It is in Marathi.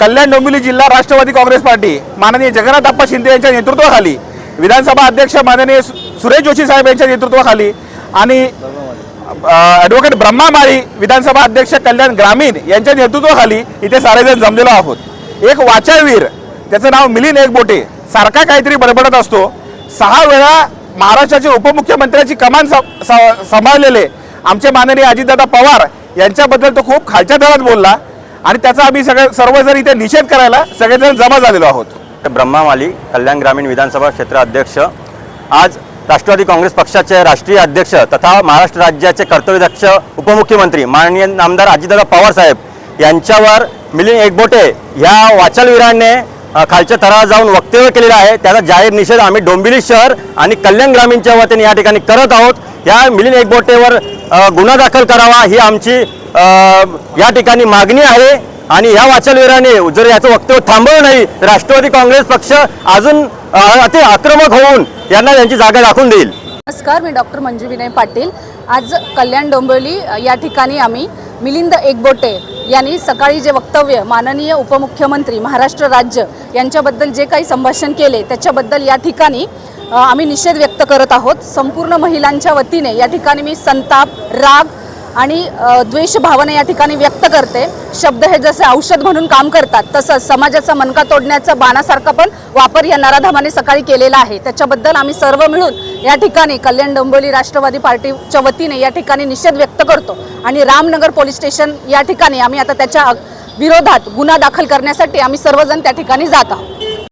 कल्याण डोंबिवली जिल्हा राष्ट्रवादी काँग्रेस पार्टी. माननीय जगन्नाथप्पा शिंदे यांच्या नेतृत्वाखाली विधानसभा अध्यक्ष माननीय सुरेश जोशी साहेब यांच्या नेतृत्वाखाली आणि ॲडव्होकेट ब्रह्मा माळी विधानसभा अध्यक्ष कल्याण ग्रामीण यांच्या नेतृत्वाखाली इथे सारेजण जमलेलो आहोत. एक वाचावीर त्याचं नाव मिलिंद एकबोटे सारखा काहीतरी बडबडत असतो. सहा वेळा महाराष्ट्राचे उपमुख्यमंत्र्याची कमान स- स- सांभाळलेले आमचे माननीय अजितदादा पवार यांच्याबद्दल तो खूप खालच्या दरात बोलला. आणि त्याचा आम्ही सगळे सर्वजण इथे निषेध करायला सगळेजण जमा झालेलो आहोत. ब्रह्मा माली कल्याण ग्रामीण विधानसभा क्षेत्र अध्यक्ष. आज राष्ट्रवादी काँग्रेस पक्षाचे राष्ट्रीय अध्यक्ष तथा महाराष्ट्र राज्याचे कर्तव्यदक्ष उपमुख्यमंत्री माननीय नामदार अजितदादा पवार साहेब यांच्यावर मिलिंद एकबोटे ह्या वाचलवीरांनी खालच्या थरावर जाऊन वक्तव्य केलेलं आहे. त्याचा जाहीर निषेध आम्ही डोंबिवली शहर आणि कल्याण ग्रामीणच्या वतीने या ठिकाणी करत आहोत. या मिलिंद एकबोटेवर गुन्हा दाखल करावा ही आमची या ठिकाणी मागणी आहे. आणि या वाचलवीराने जर याचं वक्तव्य थांबवलं नाही राष्ट्रवादी काँग्रेस पक्ष अजून अति आक्रमक होऊन यांना यांची जागा दाखवून देईल. नमस्कार मी डॉक्टर मंजू विनय पाटील. आज कल्याण डोंबिवली या ठिकाणी आम्ही मिलिंद एकबोटे यांनी सकाळी जे वक्तव्य माननीय उपमुख्यमंत्री महाराष्ट्र राज्य यांच्याबद्दल जे काही संभाषण केले त्याच्याबद्दल या ठिकाणी आम्ही निषेध व्यक्त करत आहोत. संपूर्ण महिलांच्या वतीने या ठिकाणी मी संताप राग आणि द्वेष भावना या ठिकाणी व्यक्त करते. शब्द हे जसे औषध म्हणून काम करतात तसंच समाजाचा मनका तोडण्याचा बाणासारखा पण वापर या नराधामाने सकाळी केलेला आहे. त्याच्याबद्दल आम्ही सर्व मिळून या ठिकाणी कल्याण डोंबोली राष्ट्रवादी पार्टीच्या वतीने या ठिकाणी निषेध व्यक्त करतो आणि रामनगर पोलीस स्टेशन या ठिकाणी आम्ही आता त्याच्या विरोधात गुन्हा दाखल करण्यासाठी आम्ही सर्वजण त्या ठिकाणी जात आहोत.